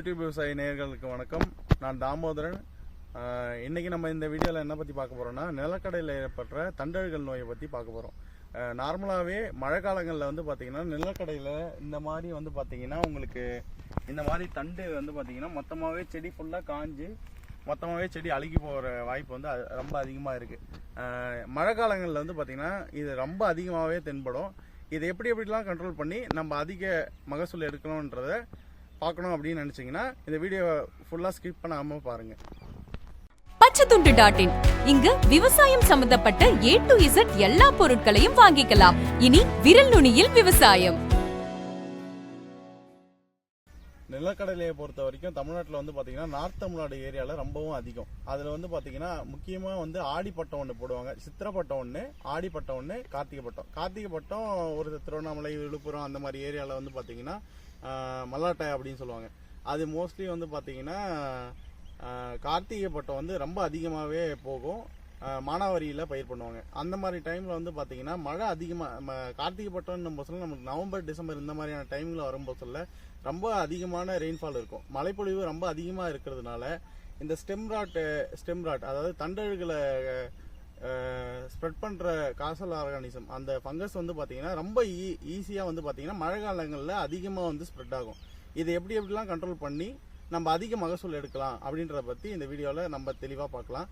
YouTube விவசாய நேயர்களுக்கு வணக்கம். நான் தாமோதரன். இன்றைக்கி நம்ம இந்த வீடியோவில் என்ன பற்றி பார்க்க போகிறோம்னா நிலக்கடையில் ஏற்பட்ட தண்டல்கள் நோயை பற்றி பார்க்க போகிறோம் நார்மலாகவே மழை காலங்களில் வந்து பார்த்தீங்கன்னா நிலக்கடையில் இந்த மாதிரி வந்து பார்த்தீங்கன்னா உங்களுக்கு இந்த மாதிரி தண்டு வந்து பார்த்தீங்கன்னா மொத்தமாகவே செடி ஃபுல்லாக காஞ்சு மொத்தமாகவே செடி அழுகி போகிற வாய்ப்பு வந்து அது ரொம்ப அதிகமாக இருக்குது மழை காலங்களில் வந்து பார்த்தீங்கன்னா இது ரொம்ப அதிகமாகவே தென்படும். இதை எப்படி எப்படிலாம் கண்ட்ரோல் பண்ணி நம்ம அதிக மகசூல் எடுக்கணுன்றத பார்க்கணும் அப்படின்னு நினச்சிங்கன்னா இந்த வீடியோ ஃபுல்லாக ஸ்கிப் பண்ணாமல் பாருங்கள் பச்சைத்துண்டு டாட் இன் இங்கு விவசாயம் சம்பந்தப்பட்ட ஏ டு இசட் எல்லா பொருட்களையும் வாங்கிக்கலாம். இனி விரல் நுனியில் விவசாயம். நிலக்கடலையை பொறுத்த வரைக்கும் தமிழ்நாட்டில் வந்து பார்த்தீங்கன்னா நார்த் தமிழ்நாடு ஏரியாவில் ரொம்பவும் அதிகம். அதில் வந்து பார்த்தீங்கன்னா முக்கியமாக வந்து ஆடிப்பட்டம் ஒன்று போடுவாங்க. சித்திரப்பட்டம் ஒன்று ஆடிப்பட்டம் ஒன்று கார்த்திகை பட்டம் கார்த்திகை பட்டம் ஒரு திருவண்ணாமலை விழுப்புரம் அந்த மாதிரி ஏரியாவில் வந்து பார்த்தீங்கன்னா மல்லாட்டை அப்படின்னு சொல்லுவாங்க. அது மோஸ்ட்லி வந்து பார்த்தீங்கன்னா கார்த்திகை பட்டம் வந்து ரொம்ப அதிகமாகவே போகும். மானாவாரியில் பயிர் பண்ணுவாங்க. அந்த மாதிரி டைமில் வந்து பார்த்தீங்கன்னா மழை அதிகமாக கார்த்திகை பட்டம்னு நம்ம நமக்கு நவம்பர் டிசம்பர் இந்த மாதிரியான டைமில் வரும்போது ரொம்ப அதிகமான ரெயின்ஃபால் இருக்கும். மழைப்பொழிவு ரொம்ப அதிகமாக இருக்கிறதுனால இந்த ஸ்டெம் ராட் ஸ்டெம் ராட் அதாவது தண்டழுகளை ஸ்ப்ரெட் பண்ணுற காசல் ஆர்கானிசம் அந்த ஃபங்கஸ் வந்து பார்த்தீங்கன்னா ரொம்ப e, ஈ ஈஸியாக வந்து பார்த்தீங்கன்னா மழை காலங்களில் அதிகமாக வந்து ஸ்ப்ரெட் ஆகும். இதை எப்படி எப்படிலாம் கண்ட்ரோல் பண்ணி நம்ம அதிக மகசூல் எடுக்கலாம் அப்படின்றத பற்றி இந்த வீடியோவில் நம்ம தெளிவாக பார்க்கலாம்.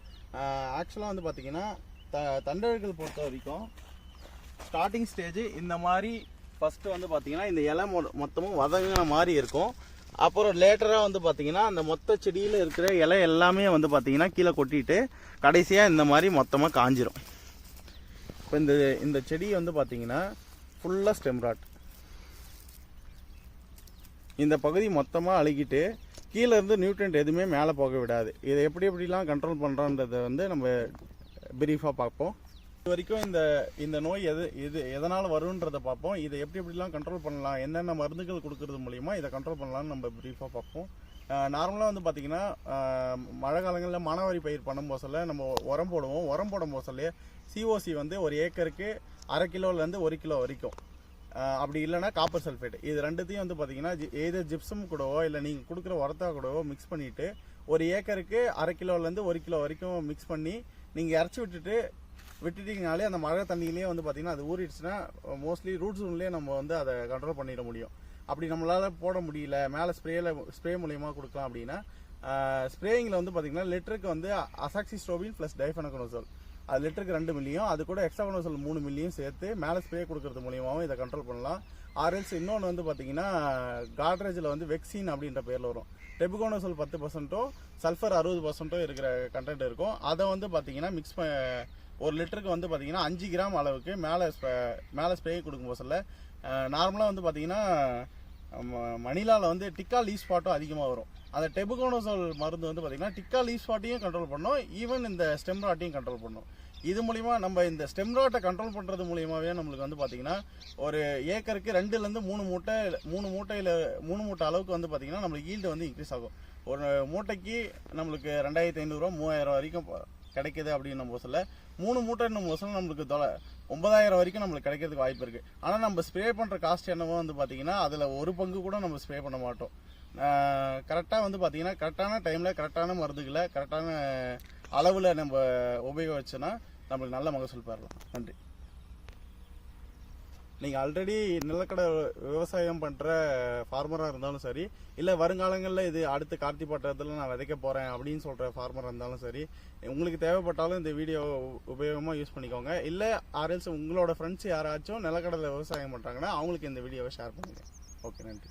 ஆக்சுவலாக வந்து பார்த்திங்கன்னா த தண்டவர்கள் பொறுத்த வரைக்கும் ஸ்டார்டிங் ஸ்டேஜ் இந்த மாதிரி ஃபஸ்ட்டு வந்து பார்த்திங்கன்னா இந்த இலை மொ- மொத்தமும் வதங்கின மாதிரி இருக்கும். அப்புறம் லேட்டராக வந்து பார்த்தீங்கன்னா அந்த மொத்த செடியில் இருக்கிற இலை எல்லாமே வந்து பார்த்திங்கன்னா கீழே கொட்டிட்டு கடைசியாக இந்த மாதிரி மொத்தமாக காஞ்சிரும். இப்போ இந்த இந்த செடி வந்து பார்த்திங்கன்னா ஃபுல்லாக ஸ்டெம் ராட் இந்த பகுதி மொத்தமாக அழுகிட்டு கீழே இருந்து நியூட்ரியன்ட் எதுவுமே மேலே போக விடாது. இதை எப்படி எப்படிலாம் கண்ட்ரோல் பண்ணுறோன்றதை வந்து நம்ம பிரீஃபாக பார்ப்போம். இது வரைக்கும் இந்த இந்த நோய் எது இது எதனால் வரும்ன்றதை பார்ப்போம். இதை எப்படி எப்படிலாம் கண்ட்ரோல் பண்ணலாம் என்னென்ன மருந்துகள் கொடுக்கறது மூலிமா இதை கண்ட்ரோல் பண்ணலாம்னு நம்ம பிரீஃபாக பார்ப்போம். நார்மலாக வந்து பார்த்திங்கன்னா மழை காலங்களில் மானாவாரி பயிர் பண்ணும் சொல்ல நம்ம உரம் போடுவோம். உரம் போடும் போதிலே சிஓசி வந்து ஒரு ஏக்கருக்கு அரை கிலோலேருந்து ஒரு கிலோ வரைக்கும். அப்படி இல்லைன்னா காப்பர் சல்ஃபேட் இது ரெண்டுத்தையும் வந்து பார்த்தீங்கன்னா ஏதோ ஜிப்சம் கூடவோ இல்லை நீங்கள் கொடுக்குற உரத்தா கூடவோ மிக்ஸ் பண்ணிவிட்டு ஒரு ஏக்கருக்கு அரை கிலோலேருந்து ஒரு கிலோ வரைக்கும் மிக்ஸ் பண்ணி நீங்கள் இறச்சி விட்டுட்டு விட்டுட்டீங்கனாலே அந்த மழை தண்ணியிலேயே வந்து பார்த்தீங்கன்னா அது ஊறிடுச்சுன்னா மோஸ்ட்லி ரூட் ஜோன்லேயே நம்ம வந்து அதை கண்ட்ரோல் பண்ணிட முடியும். அப்படி நம்மளால் போட முடியல மேலே ஸ்ப்ரேயில் ஸ்ப்ரே மூலியமாக கொடுக்கலாம் அப்படின்னா ஸ்ப்ரேயிங்கில் வந்து பார்த்தீங்கன்னா லிட்டருக்கு வந்து அசாக்சி ஸ்ட்ரோபின் ப்ளஸ் டைஃபனகனோசோல் அது லிட்டருக்கு ரெண்டு மில்லியும் அது கூட எக்ஸாகனோசோல் மூணு மில்லியும் சேர்த்து மேலே ஸ்ப்ரே கொடுக்கறது மூலியமாகவும் இதை கண்ட்ரோல் பண்ணலாம். ஆர்எல்ஸ் இன்னொன்று வந்து பார்த்தீங்கன்னா காட்ரேஜில் வந்து வெக்சின் அப்படின்ற பேரில் வரும். டெபுகோனோசல் பத்து பர்சன்ட்டோ சல்ஃபர் அறுபது பர்சன்ட்டோ இருக்கிற கண்டென்ட் இருக்கும். அதை வந்து பார்த்தீங்கன்னா மிக்ஸ் ஒரு லிட்டருக்கு வந்து பார்த்தீங்கன்னா அஞ்சு கிராம் அளவுக்கு மேலே மேலே ஸ்ப்ரே கொடுக்கும் சொல்ல நார்மலாக வந்து பார்த்தீங்கன்னா மணிலாவில் வந்து டிக்கா லீவ் ஸ்பாட்டும் அதிகமாக வரும். அந்த டெபுகோனோசோல் மருந்து வந்து பார்த்தீங்கன்னா டிக்கா லீவ் ஸ்பாட்டையும் கண்ட்ரோல் பண்ணும். ஈவன் இந்த ஸ்டெம்ராட்டையும் கண்ட்ரோல் பண்ணும். இது மூலிமா நம்ம இந்த ஸ்டெம் ராட்டை கண்ட்ரோல் பண்ணுறது மூலியமாகவே நம்மளுக்கு வந்து பார்த்தீங்கன்னா ஒரு ஏக்கருக்கு ரெண்டுலேருந்து மூணு மூட்டை மூணு மூட்டையில் மூணு மூட்டை அளவுக்கு வந்து பார்த்தீங்கன்னா நம்மளுக்கு ஈல்டு வந்து இன்க்ரீஸ் ஆகும். ஒரு மூட்டைக்கு நம்மளுக்கு ரெண்டாயிரத்தி ஐநூறுரூவா மூவாயிரம் வரைக்கும் கிடைக்கிது அப்படின்னு நம்ம சொல்ல மூணு மூட்டைன்னு போசில் நம்மளுக்கு தொலை ஒன்பதாயிரம் வரைக்கும் நம்மளுக்கு கிடைக்கிறதுக்கு வாய்ப்பு இருக்குது ஆனால் நம்ம ஸ்ப்ரே பண்ணுற காஸ்ட் என்னவோ வந்து பார்த்திங்கன்னா அதில் ஒரு பங்கு கூட நம்ம ஸ்ப்ரே பண்ண மாட்டோம். கரெக்டாக வந்து பார்த்தீங்கன்னா கரெக்டான டைமில் கரெக்டான மருந்துகளை கரெக்டான அளவில் நம்ம உபயோகிச்சோன்னா நம்மளுக்கு நல்ல மகசூல் பெறலாம். நன்றி. நீங்கள் ஆல்ரெடி நிலக்கடை விவசாயம் பண்ணுற ஃபார்மராக இருந்தாலும் சரி இல்லை வருங்காலங்களில் இது அடுத்து கார்த்தி பட்டத்தில் நான் விதைக்க போகிறேன் அப்படின்னு சொல்கிற ஃபார்மராக இருந்தாலும் சரி உங்களுக்கு தேவைப்பட்டாலும் இந்த வீடியோ உபயோகமாக யூஸ் பண்ணிக்கோங்க. இல்லை ஆர்எல்ஸ் உங்களோட ஃப்ரெண்ட்ஸ் யாராச்சும் நிலக்கடலை விவசாயம் பண்ணுறாங்கன்னா அவங்களுக்கு இந்த வீடியோவை ஷேர் பண்ணுங்கள் ஓகே நன்றி.